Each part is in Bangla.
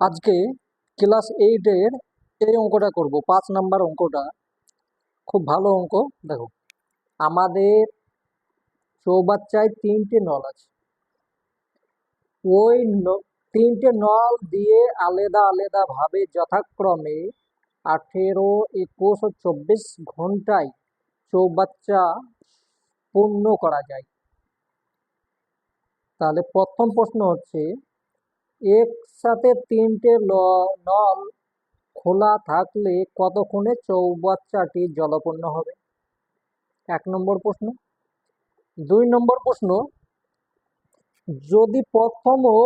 আজকে ক্লাস এইটের এই অঙ্কটা করব, পাঁচ নাম্বার অঙ্কটা। খুব ভালো অঙ্ক, দেখো। আমাদের চৌবাচ্চায় তিনটে নল আছে। ওই তিনটে নল দিয়ে আলাদা আলাদা ভাবে যথাক্রমে আঠেরো, একুশ ও চব্বিশ ঘন্টায় চৌবাচ্চা পূর্ণ করা যায়। তাহলে প্রথম প্রশ্ন হচ্ছে একসাথে তিনটে নল খোলা থাকলে কতক্ষণে চৌবাচ্চাটি জলপূর্ণ হবে? এক নম্বর প্রশ্ন। দুই নম্বর প্রশ্ন, যদি প্রথম ও,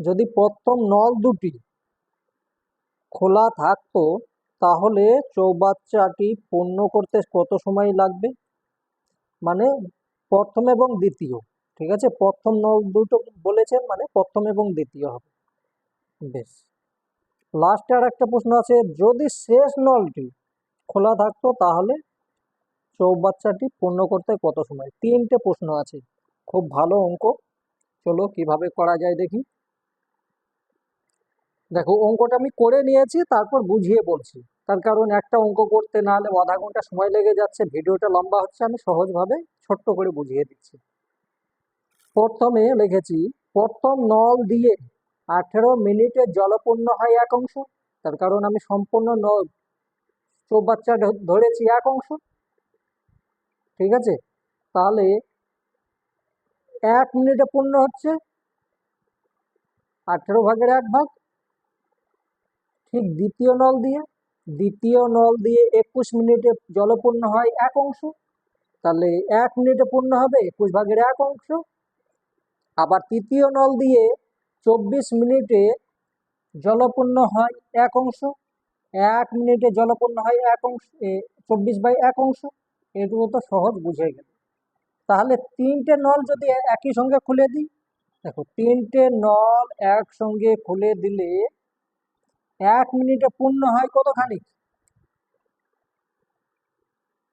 যদি প্রথম নল দুটি খোলা থাকতো, তাহলে চৌবাচ্চাটি পূর্ণ করতে কত সময় লাগবে? মানে প্রথম এবং দ্বিতীয়। ঠিক আছে? প্রথম নল দুটো বলেছেন মানে প্রথম এবং দ্বিতীয় হবে। বেশ। লাস্টে আর একটা প্রশ্ন আছে, যদি শেষ নলটি খোলা থাকতো তাহলে চৌবাচ্চাটি পূর্ণ করতে কত সময়? তিনটে প্রশ্ন আছে, খুব ভালো অঙ্ক। চলো কীভাবে করা যায় দেখি। দেখো, অঙ্কটা আমি করে নিয়েছি, তারপর বুঝিয়ে বলছি। তার কারণ একটা অঙ্ক করতে না হলে আধা ঘণ্টা সময় লেগে যাচ্ছে, ভিডিওটা লম্বা হচ্ছে, আমি সহজভাবে ছোট্ট করে বুঝিয়ে দিচ্ছি। প্রথমে লিখেছি, প্রথম নল দিয়ে আঠেরো মিনিটে জলপূর্ণ হয় এক অংশ। তার কারণ আমি সম্পূর্ণ নল চৌবাচ্চা ধরেছি এক অংশ। ঠিক আছে? তাহলে এক মিনিটে পূর্ণ হচ্ছে। আঠেরো ভাগের এক ভাগ। ঠিক দ্বিতীয় নল দিয়ে, দ্বিতীয় নল দিয়ে একুশ মিনিটে জলপূর্ণ হয় এক অংশ। তাহলে এক মিনিটে পূর্ণ হবে একুশ ভাগের এক অংশ। আবার তৃতীয় নল দিয়ে চব্বিশ মিনিটে জলপূর্ণ হয় এক অংশ, এক মিনিটে জলপূর্ণ হয় এক অংশ চব্বিশ বাই এক অংশ, এটুকু তো সহজ বুঝে গেল। তাহলে তিনটে নল যদি একই সঙ্গে খুলে দিই, দেখো তিনটে নল একসঙ্গে খুলে দিলে এক মিনিটে পূর্ণ হয় কতখানি?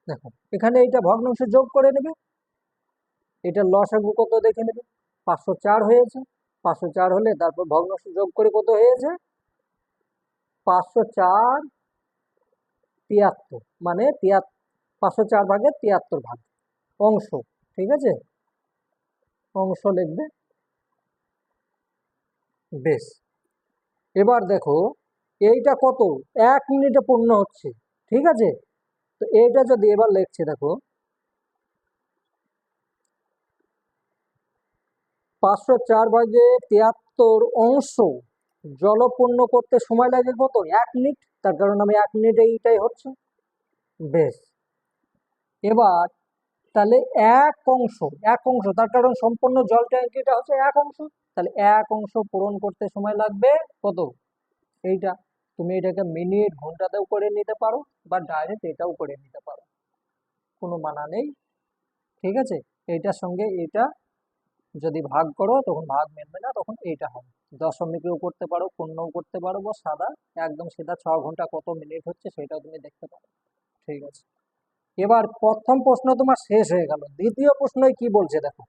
দেখো, এখানে এইটা ভগ্নাংশ যোগ করে নেবে, এটা লসাগু কত দেখে নেবে। পাঁচশো চার হয়েছে। পাঁচশো চার হলে তারপর ভগ্নাংশ যোগ করে কত হয়েছে? পাঁচশো চার তিয়াত্তর মানে তিয়াত্তর পাঁচশো চার ভাগে তিয়াত্তর ভাগ, অংশ, ঠিক আছে? অংশ লিখবে। বেশ। এবার দেখো, এইটা কত? এক মিনিটে পূর্ণ হচ্ছে, ঠিক আছে? তো এইটা যদি এবার লিখছে, দেখো পাঁচশো চার ভাগে তিয়াত্তর অংশ। জলপূর্ণ করতে সময় লাগে কত? এক মিনিট। তার কারণ আমি এক মিনিটে এইটাই হচ্ছে। বেশ। এবার তাহলে এক অংশ এক অংশ। তার কারণ সম্পূর্ণ জল ট্যাঙ্কিটা হচ্ছে এক অংশ। তাহলে এক অংশ পূরণ করতে সময় লাগবে কত? এইটা তুমি এটাকে মিনিট ঘন্টাতেও করে নিতে পারো বা ডাইরেক্ট এটাও করে নিতে পারো। কোনো মানা নেই। ঠিক আছে? এইটার সঙ্গে এটা যদি ভাগ করো, তখন ভাগ মেলবে না, তখন এইটা হবে। দশমিকেও করতে পারো, পূর্ণও করতে পারো, বা সাদা, একদম সেটা ছ ঘণ্টা কত মিনিট হচ্ছে সেটাও তুমি দেখতে পারো। ঠিক আছে। এবার প্রথম প্রশ্ন তোমার শেষ হয়ে গেল। দ্বিতীয় প্রশ্নই কি বলছে দেখো?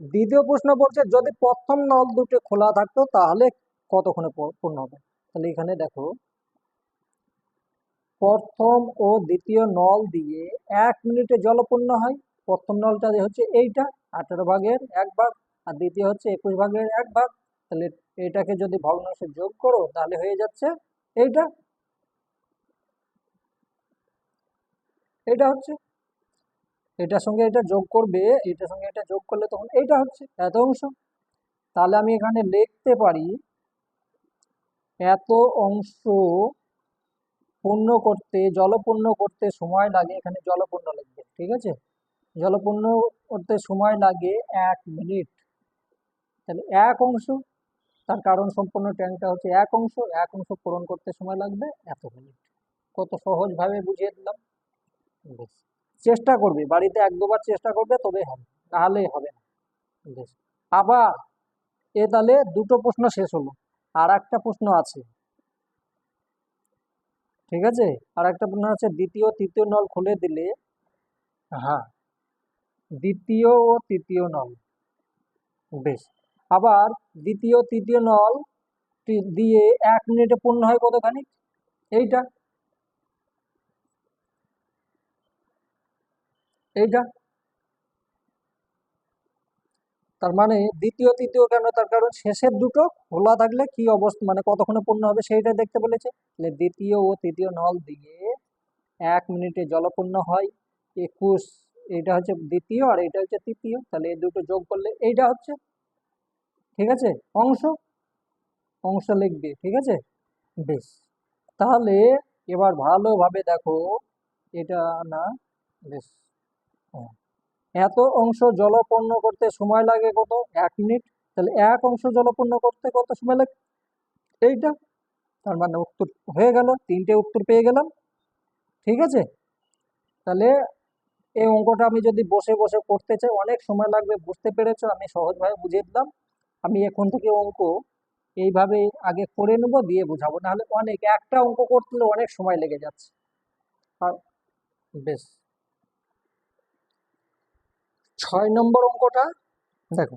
দ্বিতীয় প্রশ্ন বলছে, যদি প্রথম নল দুটো খোলা থাকতো, তাহলে কতক্ষণে পূর্ণ হবে? তাহলে এখানে দেখো, প্রথম ও দ্বিতীয় নল দিয়ে এক মিনিটে জল জলপূর্ণ হয়, প্রথম নলটা হচ্ছে এইটা আঠেরো ভাগের এক ভাগ আর দ্বিতীয় হচ্ছে একুশ ভাগের এক ভাগ, তাহলে এটাকে যদি ভগ্নাংশে যোগ করো, তাহলে হয়ে যাচ্ছে এইটা। এটা হচ্ছে। এটার সঙ্গে এটা যোগ করবে, এটার সঙ্গে এটা যোগ করলে তখন এইটা হচ্ছে এত অংশ। তাহলে আমি এখানে লিখতে পারি, এত অংশ পূর্ণ করতে, জলপূর্ণ করতে সময় লাগে, এখানে জলপূর্ণ লিখবে, ঠিক আছে? জলপূর্ণ করতে সময় লাগে এক মিনিট। তাহলে এক অংশ, তার কারণ সম্পূর্ণ ট্যাঙ্কটা হচ্ছে এক অংশ এক অংশ পূরণ করতে সময় লাগবে এত মিনিট। কত সহজভাবে বুঝিয়ে দিলাম? বেশ। চেষ্টা করবে, বাড়িতে এক দুবার চেষ্টা করবে, তবে হবে নাহলে হবে না। বেশ। আবার, এ তাহলে দুটো প্রশ্ন শেষ হলো, আর একটা প্রশ্ন আছে। ঠিক আছে? আর একটা প্রশ্ন আছে, দ্বিতীয়, তৃতীয় নল খুলে দিলে হ্যাঁ দ্বিতীয় ও তৃতীয় নল। বেশ, আবার দ্বিতীয় তৃতীয় নল দিয়ে এক মিনিটে পূর্ণ হয় কতখানি এইটা। এইটা। তার মানে দ্বিতীয়, তৃতীয় কেন? তার কারণ শেষের দুটো খোলা থাকলে কি অবস্থা মানে কতক্ষণে পূর্ণ হবে সেইটা দেখতে বলেছে। দ্বিতীয় ও তৃতীয় নল দিয়ে এক মিনিটে জলপূর্ণ হয় একুশ এইটা হচ্ছে দ্বিতীয় আর এইটা হচ্ছে তৃতীয়, তাহলে এই দুটো যোগ করলে এইটা হচ্ছে, ঠিক আছে? অংশ অংশ লিখবে, ঠিক আছে? বেশ। তাহলে এবার ভালোভাবে দেখো, এটা না, বেশ। হ্যাঁ। এত অংশ জলপূর্ণ করতে সময় লাগে কত? এক মিনিট। তাহলে এক অংশ জলপূর্ণ করতে কত সময় লাগে? এইটা। তার মানে উত্তর হয়ে গেল, তিনটে উত্তর পেয়ে গেলাম, ঠিক আছে? তাহলে এই অঙ্কটা আমি যদি বসে বসে করতে চাই, অনেক সময় লাগবে, বুঝতে পেরেছ? আমি সহজভাবে বুঝিয়ে দিলাম। আমি এখন থেকে অঙ্ক এইভাবে আগে করে নেব, দিয়ে বোঝাবো। নাহলে অনেক, একটা অঙ্ক করতে অনেক সময় লেগে যাচ্ছে। আর বেশ। ছয় নম্বর অঙ্কটা, দেখো।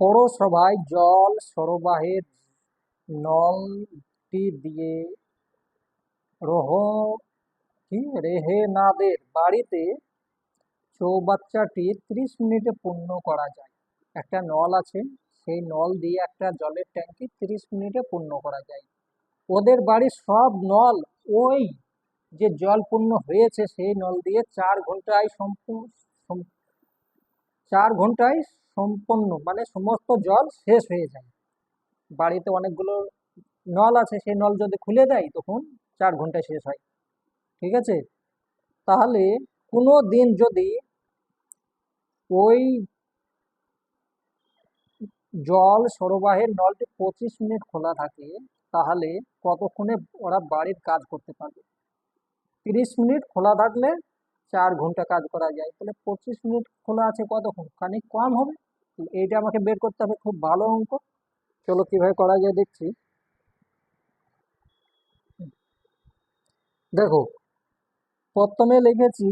পৌরসভায় জল সরবাহের নলটি দিয়ে রহ কি রেহেনাদের বাড়িতে চৌবাচ্চাটি ত্রিশ মিনিটে পূর্ণ করা যায়। একটা নল আছে, সেই নল দিয়ে একটা জলের ট্যাঙ্কি ত্রিশ মিনিটে পূর্ণ করা যায়। ওদের বাড়ির সব নল ওই যে জল পূর্ণ হয়েছে, সেই নল দিয়ে চার ঘন্টায় সম্পূর্ণ চার ঘন্টায় সম্পন্ন মানে সমস্ত জল শেষ হয়ে যায়। বাড়িতে অনেকগুলো নল আছে, সেই নল যদি খুলে দেয়, তখন চার ঘন্টায় শেষ হয়। ঠিক আছে? তাহলে কোনো দিন যদি ওই জল সরবরাহের নলটি পঁচিশ মিনিট খোলা থাকে, তাহলে কতক্ষণে ওরা বাড়ির কাজ করতে পারবে? তিরিশ মিনিট খোলা থাকলে চার ঘণ্টা কাজ করা যায়। তাহলে পঁচিশ মিনিট খোলা আছে কতক্ষণ? খানিক কম হবে। এইটা আমাকে বের করতে হবে খুব ভালো অঙ্ক। চলো কীভাবে করা যায় দেখছি। দেখো প্রথমে লিখেছি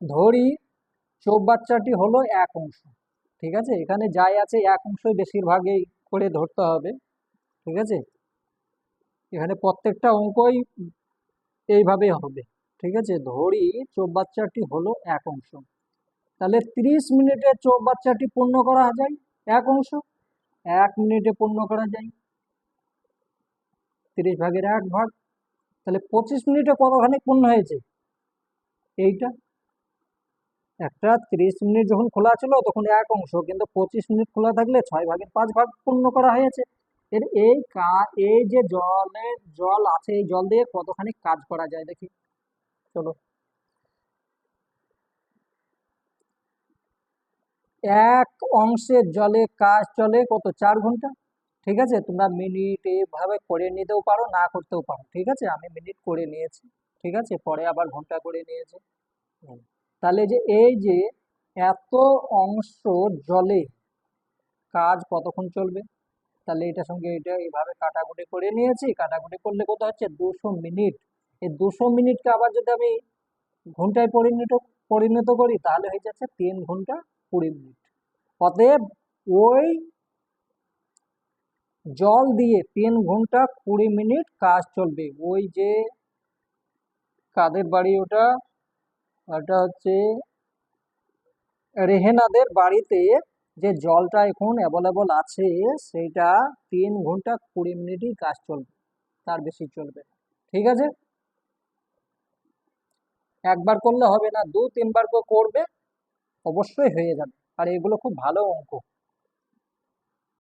ধরি চোখ বাচ্চাটি হলো এক অংশ। ঠিক আছে? এখানে যাই আছে এক অংশই বেশিরভাগই করে ধরতে হবে। ঠিক আছে? এখানে প্রত্যেকটা অঙ্কই এইভাবে হবে। ঠিক আছে? ধরি চোখ বাচ্চাটি হলো এক অংশ। তাহলে ত্রিশ মিনিটে চোখ বাচ্চাটি পূর্ণ করা যায় এক অংশ। এক মিনিটে পূর্ণ করা যায়। তিরিশ ভাগের এক ভাগ, তাহলে পঁচিশ মিনিটে কতখানি পূর্ণ হয়েছে? এইটা। একটা তিরিশ মিনিট যখন খোলা ছিল, তখন এক অংশ, কিন্তু পঁচিশ মিনিট খোলা থাকলে ছয় ভাগের পাঁচ ভাগ পূর্ণ করা হয়েছে। এর এই কা, এই যে জলের জল আছে, এই জল দিয়ে কতখানি কাজ করা যায় দেখি। চলো। এক অংশের জলে কাজ চলে কত? চার ঘণ্টা। ঠিক আছে? তোমরা মিনিট এভাবে করে নিতেও পারো, না করতেও পারো, ঠিক আছে? আমি মিনিট করে নিয়েছি, ঠিক আছে? পরে আবার ঘণ্টা করে নিয়েছি। তাহলে যে এই যে এত অংশ জলে কাজ কতক্ষণ চলবে? তাহলে এটার সঙ্গে এটা এইভাবে কাটাকুটি করে নিয়েছি। কাটাকুটি করলে কত হচ্ছে? দুশো মিনিট এই দুশো মিনিটকে আবার যদি আমি ঘন্টায় পরিণত পরিণত করি, তাহলে হয়ে যাচ্ছে তিন ঘণ্টা কুড়ি মিনিট অতএব ওই জল দিয়ে তিন ঘণ্টা কুড়ি মিনিট কাজ চলবে। ওই যে কাদের বাড়ি ওটা? ওটা হচ্ছে রেহেনাদের বাড়িতে যে জলটা এখন অ্যাভেলেবল আছে সেইটা তিন ঘণ্টা কুড়ি মিনিটই কাজ চলবে, তার বেশি চলবে না। ঠিক আছে? একবার করলে হবে না দু তিনবার করে করবে, অবশ্যই হয়ে যাবে। আর এগুলো খুব ভালো অঙ্ক।